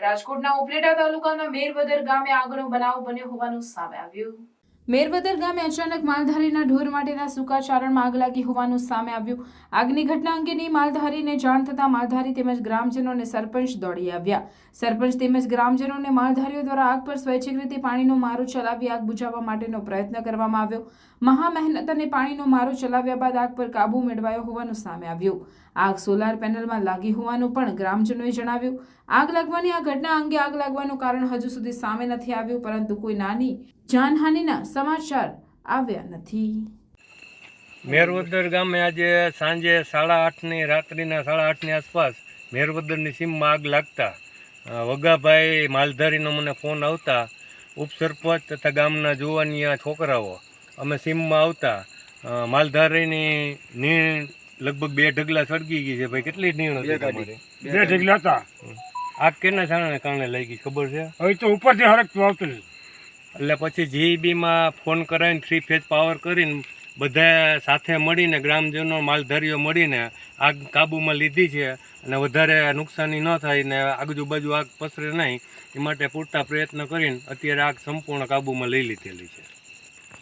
રાજકોટના ઉપલેટા તાલુકાના મેરવદર ગામે આગનો બનાવ બન્યો હોવાનું સામે આવ્યું. મેરવદર ગામે અચાનક માલધારીના ઢોર માટેના સૂકાચારણમાં આગ લાગી હોવાનું સામે આવ્યું. આગની ઘટના અંગેની માલધારીને જાણ થતાં માલધારી તેમજ ગ્રામજનોને સરપંચ દોડી આવ્યા. સરપંચ તેમજ ગ્રામજનોને માલધારીઓ દ્વારા આગ પર સ્વૈચ્છિક રીતે પાણીનો મારો ચલાવી આગ બુઝાવવા માટેનો પ્રયત્ન કરવામાં આવ્યો. મહા મહેનત અને પાણીનો મારો ચલાવ્યા બાદ આગ પર કાબુ મેળવાયો હોવાનું સામે આવ્યું. આગ સોલાર પેનલમાં લાગી હોવાનું પણ ગ્રામજનોએ જણાવ્યું. આગ લાગવાની આ ઘટના અંગે આગ લાગવાનું કારણ હજુ સુધી સામે નથી આવ્યું, પરંતુ કોઈ નાની જાનહાનિના સમાચાર આવ્યા નથી. મેરવદર ગામે આજે સાંજે સાડા આઠની રાત્રિના સાડા આઠની આસપાસ મેરવદરની સીમમાં આગ લાગતા વગાભાઈ માલધારીનો મને ફોન આવતા ઉપસરપંચ તથા ગામના જુવાનિયા છોકરાઓ અમે સીમમાં આવતા માલધારીની નીણ લગભગ બે ઢગલા સળગી ગઈ છે. ભાઈ કેટલી નીણ હતી બે ઢગલા હતા. આગ કેના કારણે કારણે લાગી ખબર છે? હવે તો ઉપરથી હરકતું આવતું. એટલે પછી જીઈબીમાં ફોન કરાવીને થ્રી ફેઝ પાવર કરીને બધા સાથે મળીને, ગ્રામજનો, માલધારીઓ મળીને આગ કાબૂમાં લીધી છે અને વધારે નુકસાની ન થાય ને આજુબાજુ આગ પસરે નહીં, એ માટે પૂરતા પ્રયત્ન કરીને અત્યારે આગ સંપૂર્ણ કાબૂમાં લઈ લીધેલી છે.